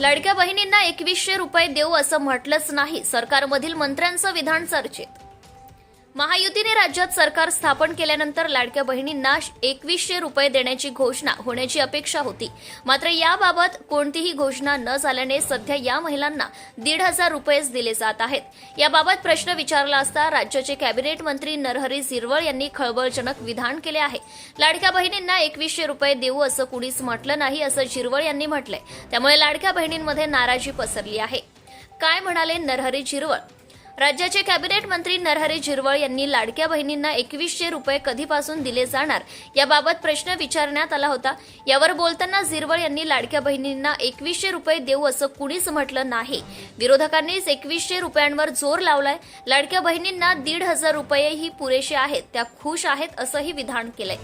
लाडक्या बहिणींना एकवीसशे रुपये देऊ असं म्हटलंच नाही. सरकारमधील मंत्र्यांचं विधान चर्चेत. महायुतीने राज्यात सरकार स्थापन केल्यानंतर लाडक्या बहिणींना एकवीसशे रुपये देण्याची घोषणा होण्याची अपेक्षा होती. मात्र याबाबत कोणतीही घोषणा न झाल्याने सध्या या महिलांना दीड हजार रुपयेच दिले जात आहेत. याबाबत प्रश्न विचारला असता राज्याचे कॅबिनेट मंत्री नरहरी झिरवळ यांनी खळबळजनक विधान केले आहे. लाडक्या बहिणींना एकवीसशे रुपये देऊ असं कुणीच म्हटलं नाही असं झिरवळ यांनी म्हटलंय. त्यामुळे लाडक्या बहिणींमध्ये नाराजी पसरली आहे. काय म्हणाले नरहरी झिरवळ? राज्याचे कॅबिनेट मंत्री नरहरी झिरवळ यांनी लाडक्या बहिणींना एकवीसशे रुपये कधीपासून दिले जाणार याबाबत प्रश्न विचारण्यात आला होता. यावर बोलताना झिरवळ यांनी लाडक्या बहिणींना एकवीसशे रुपये देऊ असं कुणीच म्हटलं नाही. विरोधकांनीच एकवीसशे रुपयांवर जोर लावलाय. लाडक्या बहिणींना दीड हजार रुपयेही पुरेसे आहेत. त्या खुश आहेत असंही विधान केलंय.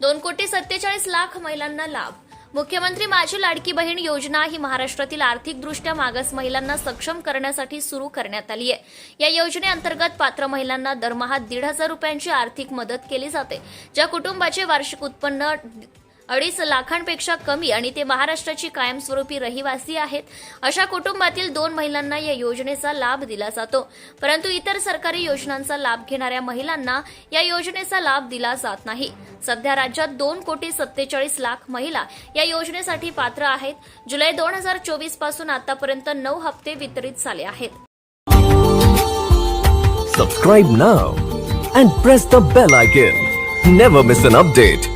दोन कोटी सत्तेचाळीस लाख महिलांना लाभ मुख्यमंत्री माझी लाडकी बहीण योजना ही महाराष्ट्रातील आर्थिकदृष्ट्या मागास महिलांना सक्षम करण्यासाठी सुरू करण्यात आली आहे. या योजनेअंतर्गत पात्र महिलांना दरमहा दीड हजार रुपयांची आर्थिक मदत केली जाते ज्या कुटुंबाचे वार्षिक उत्पन्न अडीच लाखांपेक्षा कमी आणि ते महाराष्ट्राची कायमस्वरूपी रहिवासी आहेत. अशा कुटुंबातील दोन महिलांना या योजनेचा लाभ दिला जातो. परंतु इतर सरकारी योजनांचा लाभ घेणाऱ्या महिलांना या योजनेचा लाभ दिला जात नाही. सध्या राज्यात दोन कोटी सत्तेचाळीस लाख महिला या योजनेसाठी पात्र आहेत. जुलै दोन हजार चोवीसपासून आतापर्यंत नऊ हप्ते वितरित झाले आहेत. Subscribe now and press the bell icon never miss an update